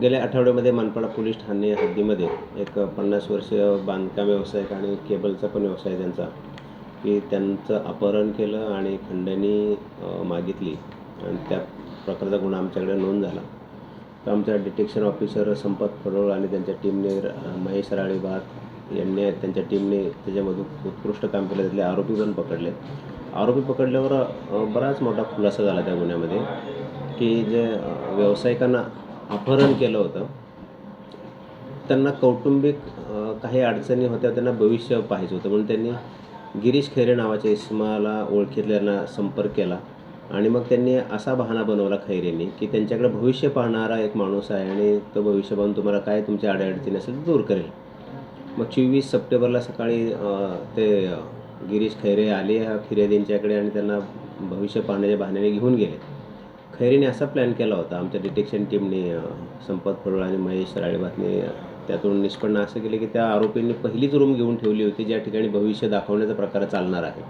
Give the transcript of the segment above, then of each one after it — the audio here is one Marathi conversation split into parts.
गेल्या आठवड्यामध्ये मानपाडा पोलीस ठाणे हद्दीमध्ये एक पन्नास वर्षीय बांधकाम व्यावसायिक आणि केबलचा पण व्यवसाय त्यांचा की त्यांचं अपहरण केलं आणि खंडणी मागितली आणि त्या प्रकारचा गुन्हा आमच्याकडे नोंद झाला. तर आमच्या डिटेक्शन ऑफिसर संपत फडोळ आणि त्यांच्या टीमने महेश राळीबाग यांनी त्यांच्या टीमने त्याच्यामधून उत्कृष्ट काम केलं त्यातले आरोपी पण पकडले. आरोपी पकडल्यावर बराच मोठा खुलासा झाला त्या गुन्ह्यामध्ये की जे व्यावसायिकांना अपहरण केलं होतं त्यांना कौटुंबिक काही अडचणी होत्या त्यांना भविष्य पाहिजे होतं. म्हणून त्यांनी गिरीश खैरे नावाच्या इस्माला ओळखीतल्यांना संपर्क केला आणि मग त्यांनी असा बहाणा बनवला खैरेंनी की त्यांच्याकडे भविष्य पाहणारा एक माणूस आहे आणि तो भविष्य पाहून तुम्हाला काय तुमच्या अडचणी असेल दूर करेल. मग चोवीस सप्टेंबरला सकाळी ते गिरीश खैरे आले ह्या फिर्यादींच्याकडे आणि त्यांना भविष्य पाहण्याच्या बहाण्याने घेऊन गेले. खैरेने असा प्लॅन केला होता. आमच्या डिटेक्शन टीमने संपत फडोळ आणि महेश राळेबातने त्यातून निष्पन्न असं केलं की त्या आरोपींनी पहिलीच रूम घेऊन ठेवली होती ज्या ठिकाणी भविष्य दाखवण्याचा प्रकार चालणार आहे.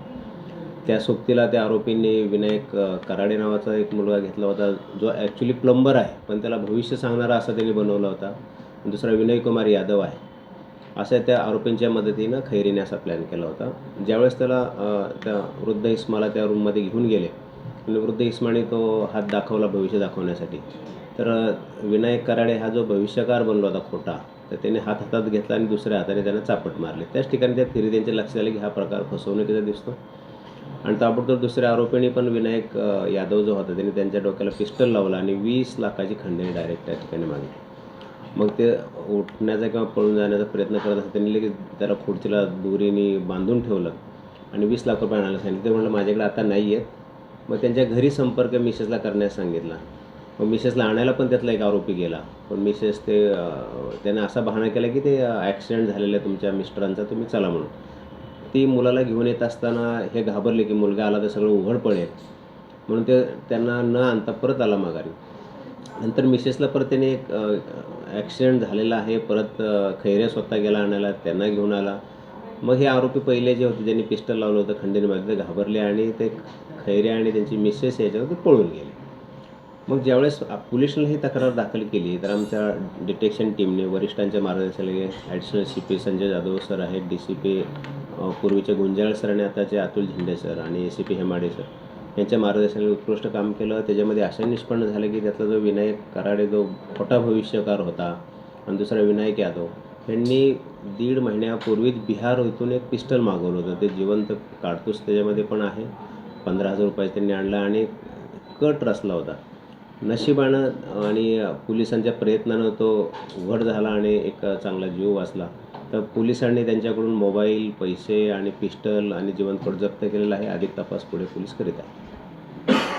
त्या सोबतीला त्या आरोपींनी विनायक कराडे नावाचा एक मुलगा घेतला होता जो ॲक्च्युली प्लंबर आहे पण त्याला भविष्य सांगणारा असा त्यांनी बनवला होता. दुसरा विनय कुमार यादव आहे. अशा त्या आरोपींच्या मदतीनं खैरीने असा प्लॅन केला होता. ज्यावेळेस त्याला त्या वृद्ध इस्माला त्या रूममध्ये घेऊन गेले आणि वृद्ध इस्माने तो हात दाखवला भविष्य दाखवण्यासाठी. तर विनायक कराडे हा जो भविष्यकार बनला होता खोटा तर त्याने हात हातात घेतला आणि दुसऱ्या हाताने त्यांना चापट मारले. त्याच ठिकाणी त्या त्यांच्या लक्षात आले की हा प्रकार फसवणुकीचा दिसतो. आणि ताबडतोब दुसऱ्या आरोपीने पण विनायक यादव जो होता त्याने त्यांच्या डोक्याला पिस्टल लावला आणि वीस लाखाची खंडणी डायरेक्ट त्या ठिकाणी मागितली. मग ते उठण्याचा किंवा पळून जाण्याचा प्रयत्न करत असतात त्यांनी लगेच त्याला खुर्चीला दोरीने बांधून ठेवलं आणि वीस लाख रुपये आणायला सांगितलं. ते म्हणलं माझ्याकडे आता नाही आहेत. मग त्यांच्या घरी संपर्क मिसेसला करण्यास सांगितला. मग मिसेसला आणायला पण त्यातला एक आरोपी गेला. पण मिसेस ते त्याने असा बहाणा केला की ते ॲक्सिडेंट झालेला आहे तुमच्या मिस्टरांचा तुम्ही चला म्हणून. ती मुलाला घेऊन येत असताना हे घाबरले की मुलगा आला तर सगळं उघड पडेल म्हणून ते त्यांना न आणता परत आला माघारी. नंतर मिसेसला परत त्याने एक ॲक्सिडेंट झालेला आहे. परत खैरे स्वतः गेला आणायला त्यांना घेऊन आला. मग हे आरोपी पहिले जे होते ज्यांनी पिस्टल लावलं होतं खंडणीमध्ये ते घाबरले आणि ते खैरे आणि त्यांची मिसेस याच्यावर ते पळून गेले. मग ज्यावेळेस आ- ही तक्रार दाखल केली तर आमच्या डिटेक्शन टीमने वरिष्ठांच्या मार्गदर्शनाखाली additional C P Sanjay Jadhav sir आहेत डी सी पी पूर्वीचे गुंजाळ सर आणि आताचे अतुल झेंडे सर आणि A C P Hemade sir. यांच्या मार्गदर्शनाने उत्कृष्ट काम केलं. त्याच्यामध्ये असं निष्पन्न झालं की त्यातला जो विनायक कराडे जो खोटा भविष्यकार होता. आणि दुसरा विनायक यादव. यांनी दीड महिन्यापूर्वीच बिहार इथून एक पिस्टल मागवलं होतं. ते जिवंत काडतूस त्याच्यामध्ये पण आहे. पंधरा हजार रुपये त्यांनी आणला आणि कट रचला होता. नशिबानं आणि पोलिसांच्या प्रयत्नानं तो उघड झाला आणि एक चांगला जीव वाचला. तर पोलिसांनी त्यांच्याकडून मोबाईल पैसे आणि पिस्टल आणि जीवन कट जप्त केलेला आहे. अधिक तपास पुढे पोलीस करीत आहे